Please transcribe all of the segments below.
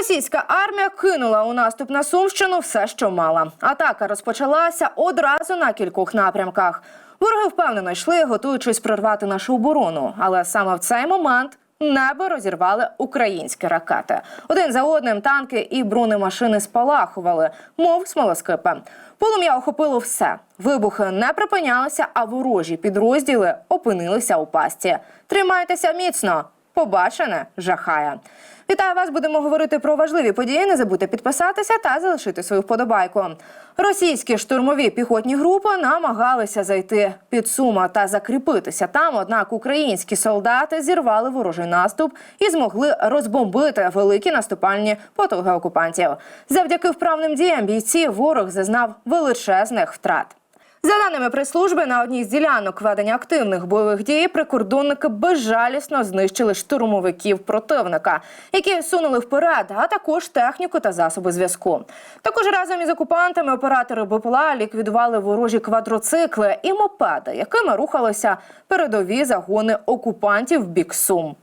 Російська армія кинула у наступ на Сумщину все, що мала. Атака розпочалася одразу на кількох напрямках. Вороги впевнено йшли, готуючись прорвати нашу оборону. Але саме в цей момент небо розірвали українські ракети. Один за одним танки і бронемашини спалахували, мов смолоскипи. Полум'я охопило все. Вибухи не припинялися, а ворожі підрозділи опинилися у пасті. Тримайтеся міцно. Побачене жахає. Вітаю вас! Будемо говорити про важливі події. Не забудьте підписатися та залишити свою вподобайку. Російські штурмові піхотні групи намагалися зайти під Сума та закріпитися там. Однак українські солдати зірвали ворожий наступ і змогли розбомбити великі наступальні потуги окупантів. Завдяки вправним діям бійці ворог зазнав величезних втрат. За даними прес-служби, на одній з ділянок ведення активних бойових дій прикордонники безжалісно знищили штурмовиків противника, які сунули вперед, а також техніку та засоби зв'язку. Також разом із окупантами оператори БПЛА ліквідували ворожі квадроцикли і мопеди, якими рухалися передові загони окупантів в бік Сум.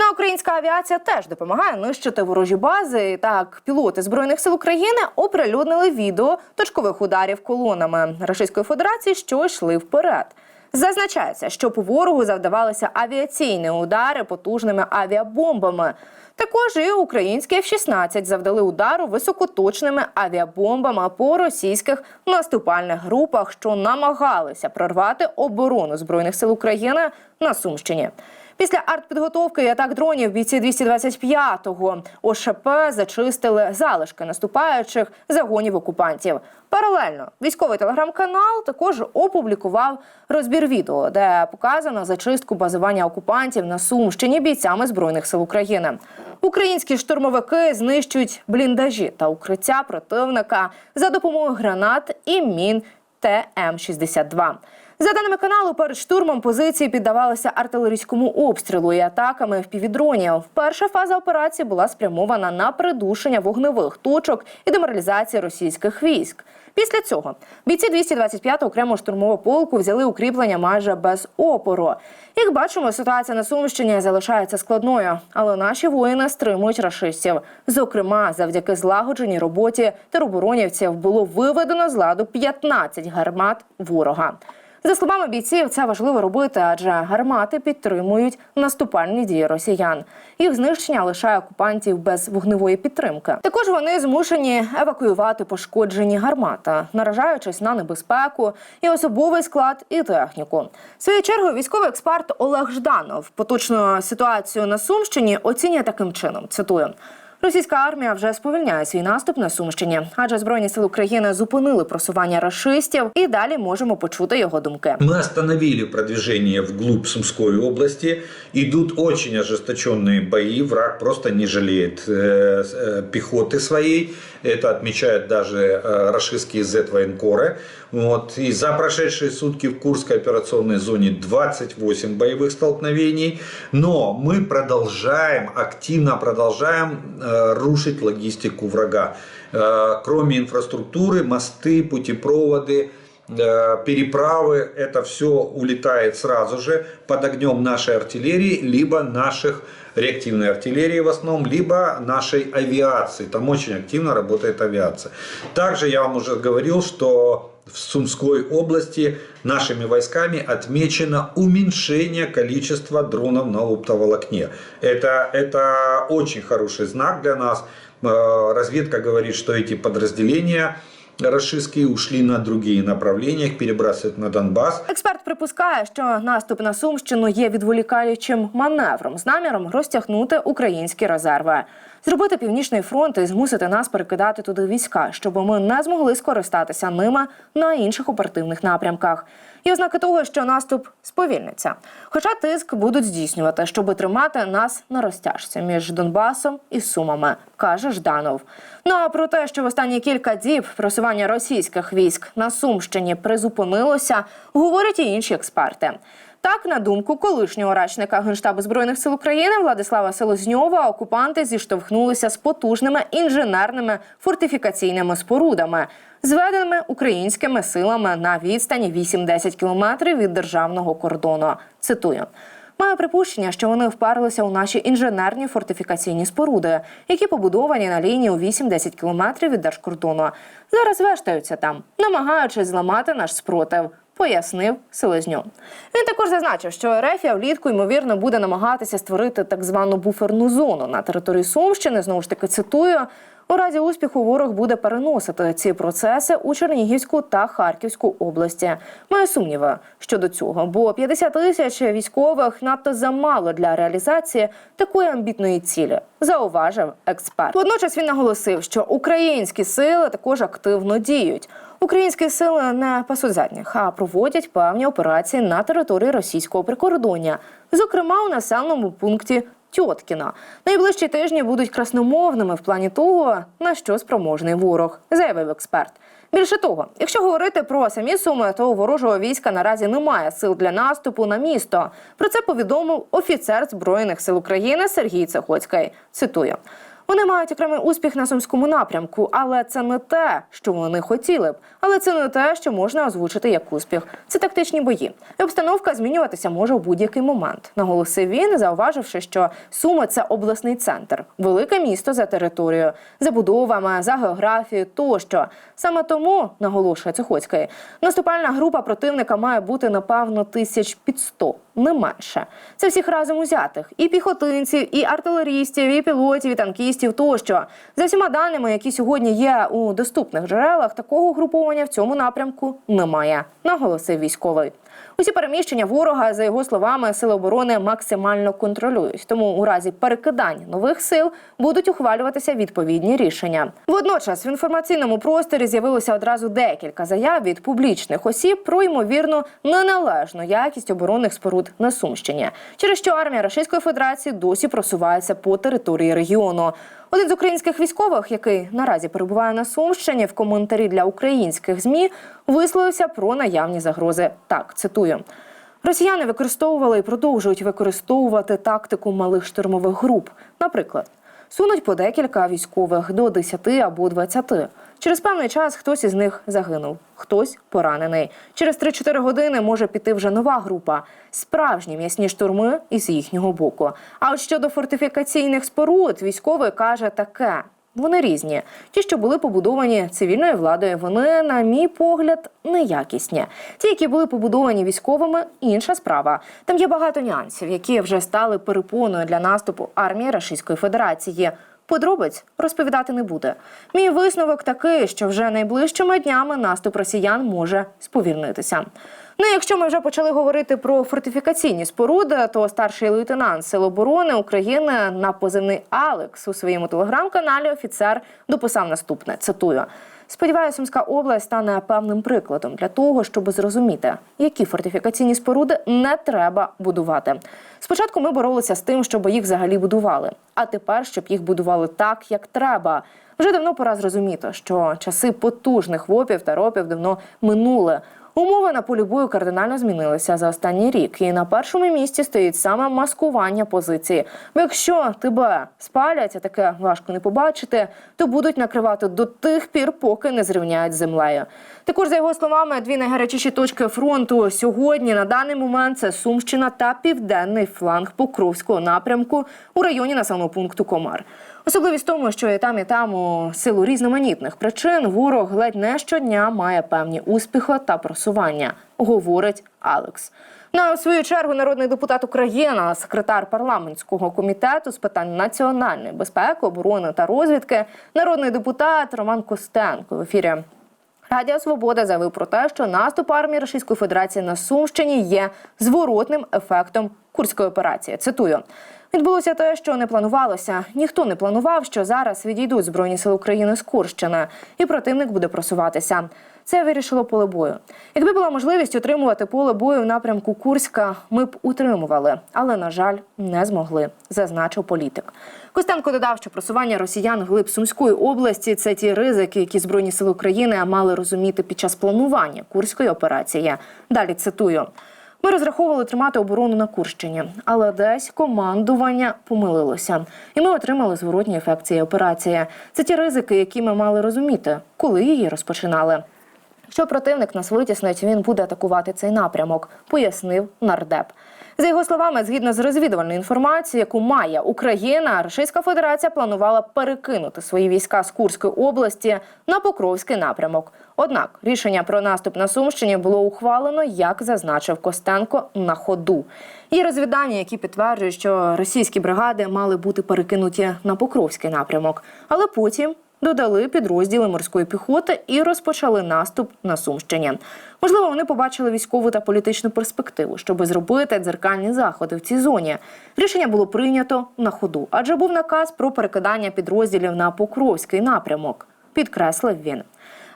Ну, українська авіація теж допомагає нищити ворожі бази. Так, пілоти збройних сил України оприлюднили відео точкових ударів колонами Російської Федерації, що йшли вперед. Зазначається, що по ворогу завдавалися авіаційні удари потужними авіабомбами. Також і українські F-16 завдали удару високоточними авіабомбами по російських наступальних групах, що намагалися прорвати оборону збройних сил України на Сумщині. Після артпідготовки атак дронів бійці 225-го ОШП зачистили залишки наступаючих загонів окупантів. Паралельно військовий телеграм-канал також опублікував розбір відео, де показано зачистку базування окупантів на Сумщині бійцями збройних сил України. Українські штурмовики знищують бліндажі та укриття противника за допомогою гранат і мін ТМ-62. За даними каналу, перед штурмом позиції піддавалися артилерійському обстрілу і атаками впівдронів. Перша фаза операції була спрямована на придушення вогневих точок і деморалізації російських військ. Після цього бійці 225-го окремого штурмового полку взяли укріплення майже без опору. Як бачимо, ситуація на Сумщині залишається складною, але наші воїни стримують рашистів. Зокрема, завдяки злагодженій роботі тероборонівців було виведено з ладу 15 гармат ворога. За словами бійців, це важливо робити, адже гармати підтримують наступальні дії росіян. Їх знищення лишає окупантів без вогневої підтримки. Також вони змушені евакуювати пошкоджені гармати, наражаючись на небезпеку і особовий склад і техніку. В свою чергу військовий експерт Олег Жданов поточну ситуацію на Сумщині оцінює таким чином. Цитую. Російська армія вже сповільняє свій наступ на Сумщині, адже збройні сили України зупинили просування рашистів, і далі можемо почути його думки. Мы остановили продвижение вглубь Сумской области. Идут очень ожесточенные бои. Враг просто не жалеет э, э, пехоты своей. Это отмечают даже э, рашистские Z-военкоры. Вот. И за прошедшие сутки в Курской операционной зоне 28 боевых столкновений. Но мы продолжаем, активно продолжаем э, рушить логистику врага. Э, кроме инфраструктуры, мосты, путепроводы, э, переправы, это все улетает сразу же под огнем нашей артиллерии, либо наших реактивной артиллерии в основном, либо нашей авиации. Там очень активно работает авиация. Также я вам уже говорил, что в Сумской области нашими войсками отмечено уменьшение количества дронов на оптоволокне. Это, это очень хороший знак для нас. Э, Разведка говорит, что эти подразделения рашистские ушли на другие направления, их перебрасывают на Донбасс. Експерт припускає, що наступ на Сумщину є відволікаючим маневром з наміром розтягнути українські резерви, зробити північний фронт і змусити нас перекидати туди війська, щоб ми не змогли скористатися ними на інших оперативних напрямках. І ознаки того, що наступ сповільниться. Хоча тиск будуть здійснювати, щоб тримати нас на розтяжці між Донбасом і Сумами, каже Жданов. Ну а про те, що в останні кілька діб просування російських військ на Сумщині призупинилося, говорять і інші експерти. Так, на думку колишнього речника Генштабу збройних сил України Владислава Селезньова, окупанти зіштовхнулися з потужними інженерними фортифікаційними спорудами, зведеними українськими силами на відстані 8-10 кілометрів від державного кордону. Цитую. Маю припущення, що вони вперлися у наші інженерні фортифікаційні споруди, які побудовані на лінії у 8-10 кілометрів від держкордону. Зараз вештаються там, намагаючись зламати наш спротив. Пояснив Селезньов. Він також зазначив, що Рефія влітку ймовірно буде намагатися створити так звану буферну зону на території Сумщини. Знову ж таки цитую. У разі успіху ворог буде переносити ці процеси у Чернігівську та Харківську області. Маю сумніви щодо цього, бо 50 тисяч військових надто замало для реалізації такої амбітної цілі, зауважив експерт. Водночас він наголосив, що українські сили також активно діють. Українські сили не пасуть задніх, а проводять певні операції на території російського прикордоння, зокрема у населеному пункті Тьоткіна. Найближчі тижні будуть красномовними в плані того, на що спроможний ворог, заявив експерт. Більше того, якщо говорити про самі суми, то у ворожого війська наразі немає сил для наступу на місто. Про це повідомив офіцер збройних сил України Сергій Цехоцький. Цитую. Вони мають окремий успіх на сумському напрямку, але це не те, що вони хотіли б. Але це не те, що можна озвучити як успіх. Це тактичні бої. І обстановка змінюватися може у будь-який момент. Наголосив він, зауваживши, що Суми це обласний центр, велике місто за територією, забудовами, за географією тощо. Саме тому наголошує Цехоцький, наступальна група противника має бути напевно тисяч під сто, не менше. Це всіх разом узятих і піхотинців, і артилерістів, і пілотів, і танкістів тощо. За всіма даними, які сьогодні є у доступних джерелах, такого груповання в цьому напрямку немає, наголосив військовий. Усі переміщення ворога, за його словами, сили оборони максимально контролюють. Тому у разі перекидання нових сил будуть ухвалюватися відповідні рішення. Водночас в інформаційному просторі з'явилося одразу декілька заяв від публічних осіб про ймовірну неналежну якість оборонних споруд на Сумщині, через що армія Російської Федерації досі просувається по території регіону. Один з українських військових, який наразі перебуває на Сумщині, в коментарі для українських змі висловився про наявні загрози. Так цитую. Росіяни використовували і продовжують використовувати тактику малих штурмових груп. Наприклад, сунуть по декілька військових до 10 або 20. Через певний час хтось із них загинув, хтось поранений. Через 3-4 години може піти вже нова група. Справжні м'ясні штурми із їхнього боку. А от щодо фортифікаційних споруд, військовий каже таке. Вони різні. Ті, що були побудовані цивільною владою, вони, на мій погляд, неякісні. Ті, які були побудовані військовими, інша справа. Там є багато нюансів, які вже стали перепоною для наступу армії Російської Федерації. Подробиць розповідати не буде. Мій висновок такий, що вже найближчими днями наступ росіян може сповільнитися. Ну, якщо ми вже почали говорити про фортифікаційні споруди, то старший лейтенант Сил оборони України на позивний Алекс у своєму телеграм-каналі офіцер дописав наступне: цитую. Сподіваюся, Сумська область стане певним прикладом для того, щоб зрозуміти, які фортифікаційні споруди не треба будувати. Спочатку ми боролися з тим, щоб їх взагалі будували, а тепер, щоб їх будували так, як треба. Вже давно пора зрозуміти, що часи потужних вопів та ропів давно минули. Умови на полі бою кардинально змінилися за останній рік, і на першому місці стоїть саме маскування позиції. Якщо тебе спалять, а таке важко не побачити, то будуть накривати до тих пір, поки не зрівняють землею. Також за його словами, дві найгарячіші точки фронту сьогодні на даний момент це Сумщина та південний фланг Покровського напрямку у районі населеного пункту Комар. Особливість тому, що і там, і там у силу різноманітних причин ворог ледь не щодня має певні успіхи та просування, говорить Алекс. На свою чергу народний депутат України, секретар парламентського комітету з питань національної безпеки, оборони та розвідки, народний депутат Роман Костенко в ефірі Радіо Свобода заявив про те, що наступ армії Російської Федерації на Сумщині є зворотним ефектом курської операції. Цитую. Відбулося те, що не планувалося. Ніхто не планував, що зараз відійдуть збройні сили України з Курщини, і противник буде просуватися. Це вирішило поле бою. Якби була можливість утримувати поле бою в напрямку Курська, ми б утримували, але на жаль, не змогли, зазначив політик. Костенко додав, що просування росіян глиб Сумської області це ті ризики, які збройні сили України мали розуміти під час планування курської операції. Далі цитую. Ми розраховували тримати оборону на Курщині, але десь командування помилилося, і ми отримали зворотній ефект цієї операції. Це ті ризики, які ми мали розуміти, коли її розпочинали. Якщо противник нас витіснить, він буде атакувати цей напрямок, пояснив нардеп. За його словами, згідно з розвідувальною інформацією, яку має Україна, Російська Федерація планувала перекинути свої війська з Курської області на Покровський напрямок. Однак рішення про наступ на Сумщині було ухвалено, як зазначив Костенко, на ходу. Є розвідання, які підтверджують, що російські бригади мали бути перекинуті на Покровський напрямок, але потім додали підрозділи морської піхоти і розпочали наступ на Сумщині. Можливо, вони побачили військову та політичну перспективу, щоб зробити дзеркальні заходи в цій зоні. Рішення було прийнято на ходу, адже був наказ про перекидання підрозділів на Покровський напрямок. Підкреслив він.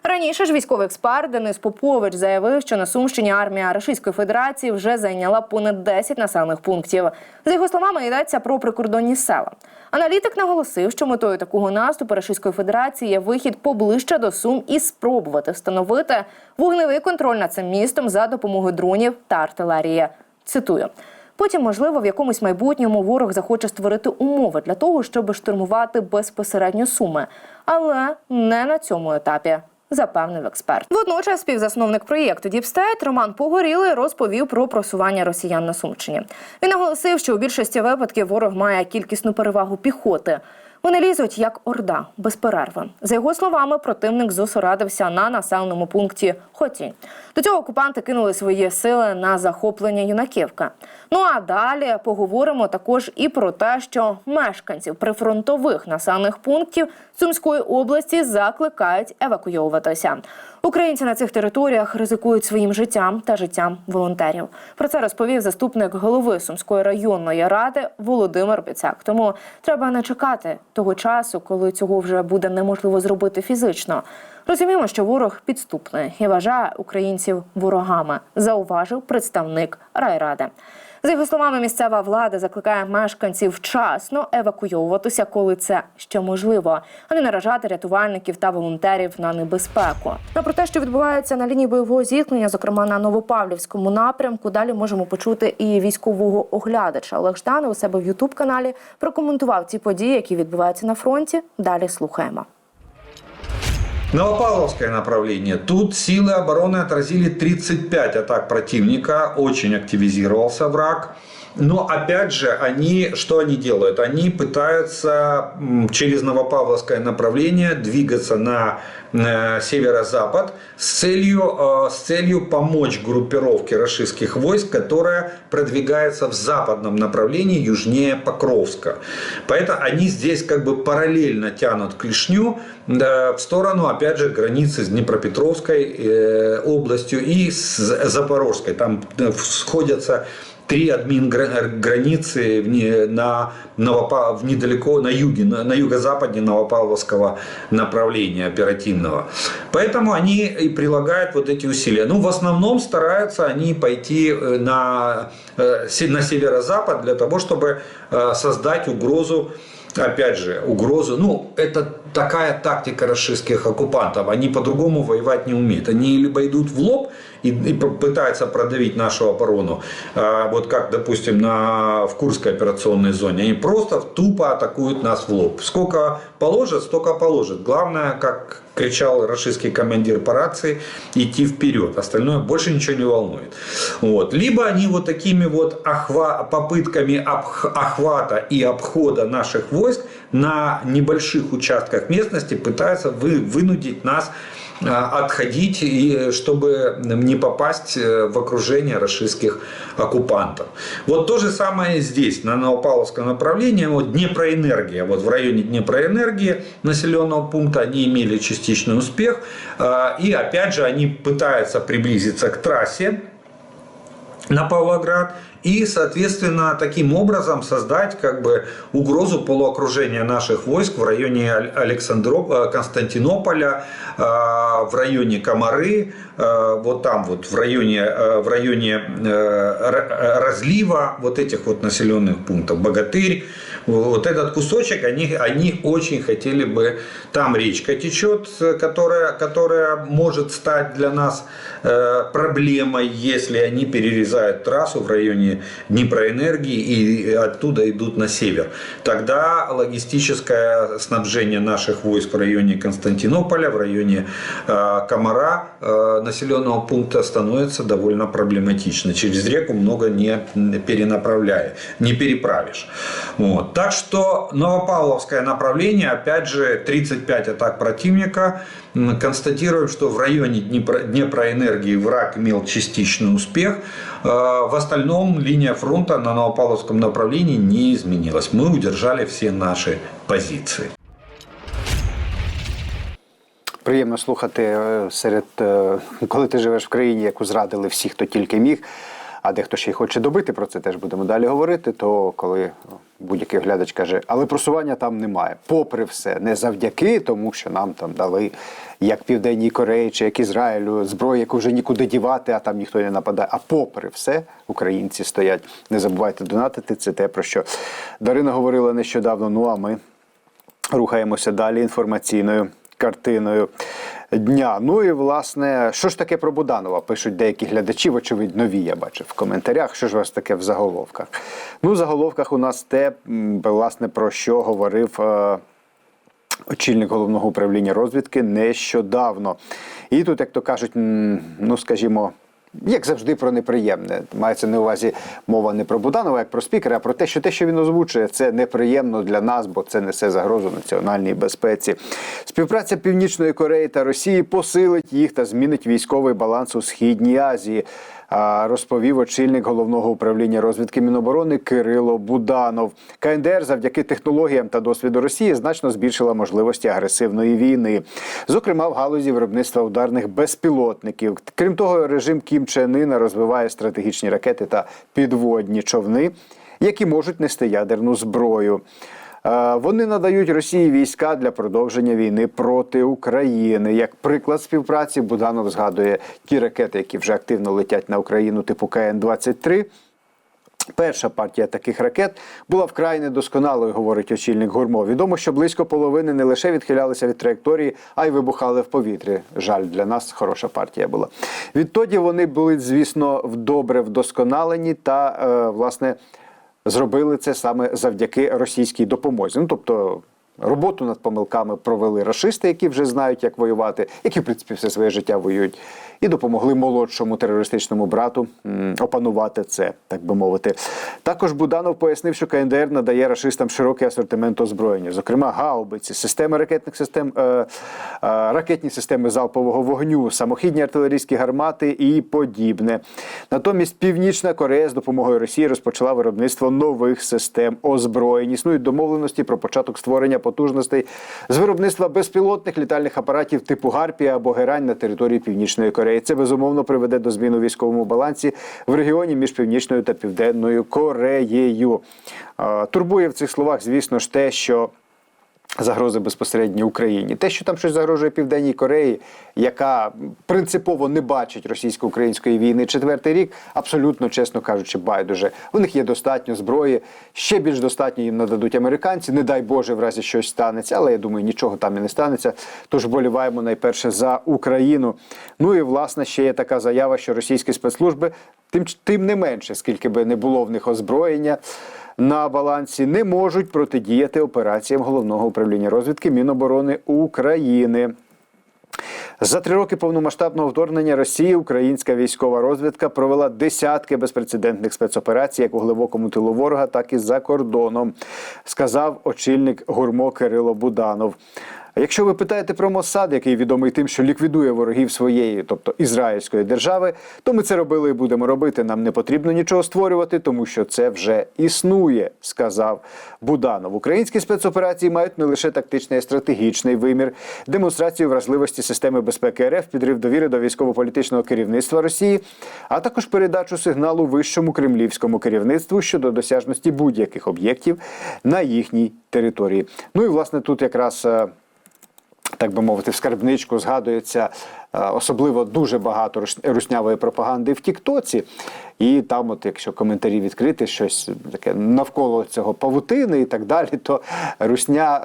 Раніше ж військовий експерт Денис Попович заявив, що на Сумщині армія Російської Федерації вже зайняла понад 10 населених пунктів. За його словами, йдеться про прикордонні села. Аналітик наголосив, що метою такого наступу Російської Федерації є вихід поближче до Сум і спробувати встановити вогневий контроль над цим містом за допомогою дронів та артилерії. Цитую. Потім, можливо, в якомусь майбутньому ворог захоче створити умови для того, щоб штурмувати безпосередньо суми, але не на цьому етапі. Запевнив експерт. Водночас співзасновник проєкту Діпстейт Роман Погорілий розповів про просування росіян на Сумщині. Він наголосив, що у більшості випадків ворог має кількісну перевагу піхоти. Вони лізуть як орда без перерви. За його словами, противник зосередився на населеному пункті Хотінь. До цього окупанти кинули свої сили на захоплення юнаківка. Ну а далі поговоримо також і про те, що мешканців прифронтових населених пунктів Сумської області закликають евакуйовуватися. Українці на цих територіях ризикують своїм життям та життям волонтерів. Про це розповів заступник голови Сумської районної ради Володимир Біцяк. Тому треба не чекати того часу, коли цього вже буде неможливо зробити фізично. Розуміємо, що ворог підступний і вважає українців ворогами, зауважив представник райради. За його словами, місцева влада закликає мешканців вчасно евакуйовуватися, коли це ще можливо, а не наражати рятувальників та волонтерів на небезпеку. Ну, про те, що відбувається на лінії бойового зіткнення, зокрема на Новопавлівському напрямку, далі можемо почути і військового оглядача Олег Жданов у себе в Ютуб каналі прокоментував ці події, які відбуваються на фронті. Далі слухаємо. Новопавловское направление. Тут силы обороны отразили 35 атак противника. Очень активизировался враг. Но опять же, они, что они делают? Они пытаются через Новопавловское направление двигаться на э, северо-запад с целью, э, с целью помочь группировке российских войск, которая продвигается в западном направлении южнее Покровска. Поэтому они здесь как бы параллельно тянут клешню в сторону, опять же, границы с Днепропетровской э, областью и с Запорожской. Там сходятся три админ границы в не- на в недалеко на юге, на, на юго-западе Новопавловского направления оперативного. Поэтому они и прилагают вот эти усилия. Ну, в основном стараются они пойти э, на, э, на северо-запад для того, чтобы э, создать угрозу опять же, угрозу. Ну, это такая тактика российских оккупантов. Они по-другому воевать не умеют. Они либо идут в лоб и, и п- пытаются продавить нашу оборону, а, вот как, допустим, на, в Курской операционной зоне. Они просто тупо атакуют нас в лоб. Сколько положат, столько положат. Главное, как кричал российский командир по рации, идти вперед. Остальное больше ничего не волнует. Вот. Либо они вот такими вот охва- попытками обх- охвата и обхода наших войск на небольших участках местности пытаются вы, вынудить нас отходить, и, чтобы не попасть э, в окружение российских оккупантов. Вот то же самое здесь, на Новопавловском направлении, вот Днепроэнергия, вот в районе Днепроэнергии населенного пункта они имели частичный успех, а, и опять же они пытаются приблизиться к трассе, на Павлоград и, соответственно, таким образом создать как бы угрозу полуокружения наших войск в районе Александроп... э, Константинополя, э, в районе Комары, э, вот там вот в районе, в районе разлива вот этих вот населенных пунктов, Богатырь, Вот этот кусочек они, они очень хотели бы... Там речка течет, которая, которая может стать для нас э, проблемой, если они перерезают трассу в районе Днепроэнергии и оттуда идут на север. Тогда логистическое снабжение наших войск в районе Константинополя, в районе э, Комара, э, населенного пункта, становится довольно проблематично. Через реку много не перенаправляя, не переправишь. Вот. Так что Новопавловское направление, опять же, 35 атак противника. М, Констатируем, что в районе Днепро, Днепроэнергии враг имел частичный успех. Э, В остальном линия фронта на Новопавловском направлении не изменилась. Мы удержали все наши позиции. Приємно слухати е, серед е, коли ти живеш в країні, яку зрадили всі, хто тільки міг. А дехто ще й хоче добити про це, теж будемо далі говорити. То коли будь-який глядач каже, але просування там немає. Попри все, не завдяки тому, що нам там дали як Південній Кореї чи як Ізраїлю зброю, яку вже нікуди дівати, а там ніхто не нападає. А попри все, українці стоять. Не забувайте донатити. Це те про що Дарина говорила нещодавно. Ну а ми рухаємося далі інформаційною картиною дня. Ну і власне, що ж таке про Буданова? Пишуть деякі глядачі, очевидь, нові я бачив в коментарях. Що ж у вас таке в заголовках? Ну, в заголовках у нас те, власне, про що говорив. е, Очільник головного управління розвідки нещодавно. І тут, як то кажуть, ну скажімо, як завжди, про неприємне. Мається на увазі мова не про Буданова, як про спікера, а про те, що те, що він озвучує, це неприємно для нас, бо це несе загрозу національній безпеці. Співпраця Північної Кореї та Росії посилить їх та змінить військовий баланс у східній Азії. Розповів очільник головного управління розвідки Міноборони Кирило Буданов. КНДР завдяки технологіям та досвіду Росії значно збільшила можливості агресивної війни, зокрема в галузі виробництва ударних безпілотників. Крім того, режим Кім Чен Іна розвиває стратегічні ракети та підводні човни, які можуть нести ядерну зброю. Е, Вони надають Росії війська для продовження війни проти України. Як приклад співпраці, Буданов згадує ті ракети, які вже активно летять на Україну, типу КН-23. Перша партія таких ракет була вкрай недосконалою, говорить очільник Гурмо. Відомо, що близько половини не лише відхилялися від траєкторії, а й вибухали в повітрі. Жаль, для нас хороша партія була. Відтоді вони були, звісно, в- добре вдосконалені та, е, власне, зробили це саме завдяки російській допомозі. Ну тобто. Роботу над помилками провели рашисти, які вже знають, як воювати, які в принципі все своє життя воюють, і допомогли молодшому терористичному брату опанувати це, так би мовити. Також Буданов пояснив, що КНДР надає рашистам широкий асортимент озброєння, зокрема гаубиці, системи ракетних систем, е, е, ракетні системи залпового вогню, самохідні артилерійські гармати і подібне. Натомість Північна Корея з допомогою Росії розпочала виробництво нових систем озброєнь. Існують домовленості про початок створення потужностей з виробництва безпілотних літальних апаратів типу Гарпія або Герань на території Північної Кореї. Це безумовно приведе до змін у військовому балансі в регіоні між Північною та Південною Кореєю. Турбує в цих словах, звісно ж, те, що загрози безпосередньо Україні. Те, що там щось загрожує Південній Кореї, яка принципово не бачить російсько-української війни четвертий рік, абсолютно, чесно кажучи, байдуже. У них є достатньо зброї, ще більш достатньо їм нададуть американці. Не дай Боже, в разі щось станеться, але я думаю, нічого там і не станеться. Тож боліваємо найперше за Україну. Ну і власне ще є така заява, що російські спецслужби, тим, тим не менше, скільки би не було в них озброєння на балансі не можуть протидіяти операціям головного управління розвідки Міноборони України. За три роки повномасштабного вторгнення Росії українська військова розвідка провела десятки безпрецедентних спецоперацій як у глибокому тилу ворога, так і за кордоном, сказав очільник гурмо Кирило Буданов. Якщо ви питаєте про Моссад, який відомий тим, що ліквідує ворогів своєї, тобто ізраїльської держави, то ми це робили і будемо робити. Нам не потрібно нічого створювати, тому що це вже існує, сказав Буданов. Українські спецоперації мають не лише тактичний, а й стратегічний вимір, демонстрацію вразливості системи безпеки РФ, підрив довіри до військово-політичного керівництва Росії, а також передачу сигналу вищому кремлівському керівництву щодо досяжності будь-яких об'єктів на їхній території. Ну і власне тут якраз. Так би мовити, в скарбничку згадується е, особливо дуже багато руснявої пропаганди в Тіктоці. І там, от якщо коментарі відкрити, щось таке навколо цього павутини і так далі, то русня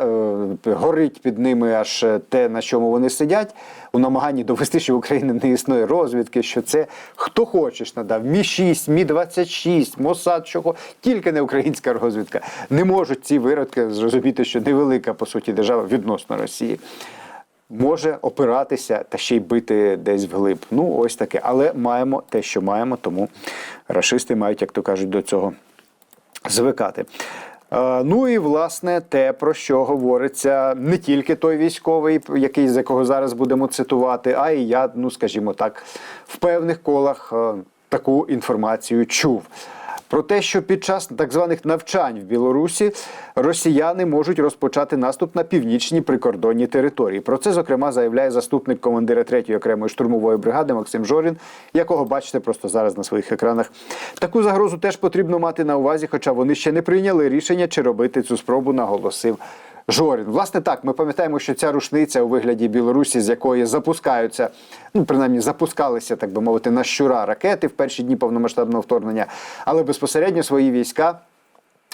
е, горить під ними аж те, на чому вони сидять, у намаганні довести, що в Україні не існує розвідки, що це хто хочеш надав. Мі 6 Мі 26 Мосад, чого тільки не українська розвідка. Не можуть ці виродки зрозуміти, що невелика по суті держава відносно Росії може опиратися та ще й бити десь вглиб. Ну, ось таке. Але маємо те, що маємо, тому рашисти мають, як то кажуть, до цього звикати. Е, Ну і власне те, про що говориться не тільки той військовий, який з якого зараз будемо цитувати, а і я, ну скажімо так, в певних колах е, таку інформацію чув. Про те, що під час так званих навчань в Білорусі росіяни можуть розпочати наступ на північні прикордонні території. Про це зокрема заявляє заступник командира 3-ї окремої штурмової бригади Максим Жорін, якого бачите просто зараз на своїх екранах. Таку загрозу теж потрібно мати на увазі, хоча вони ще не прийняли рішення, чи робити цю спробу, наголосив. Жорін, власне, так, ми пам'ятаємо, що ця рушниця у вигляді Білорусі, з якої запускаються, ну принаймні запускалися, так би мовити, на щура ракети в перші дні повномасштабного вторгнення, але безпосередньо свої війська.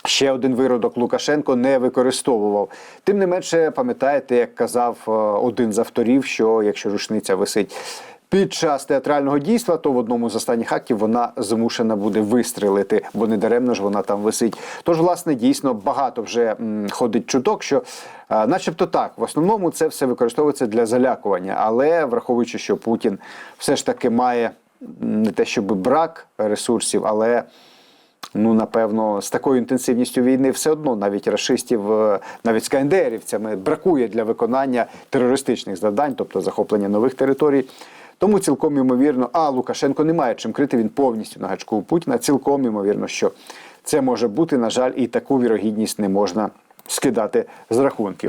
Ще один виродок Лукашенко не використовував. Тим не менше, пам'ятаєте, як казав е, один з авторів, що якщо рушниця висить під час театрального дійства, то в одному з останніх актів вона змушена буде вистрелити, бо не даремно ж вона там висить. Тож, власне, дійсно багато вже ходить чуток, що, е, начебто, так, в основному це все використовується для залякування, але враховуючи, що Путін все ж таки має не те, щоб брак ресурсів, але Ну, напевно, з такою інтенсивністю війни все одно навіть рашистів, е, навіть з бракує для виконання терористичних завдань, тобто захоплення нових територій. Тому цілком ймовірно, а Лукашенко не має чим крити, він повністю на гачку у Путіна. Цілком ймовірно, що це може бути. На жаль, і таку вірогідність не можна скидати з рахунків.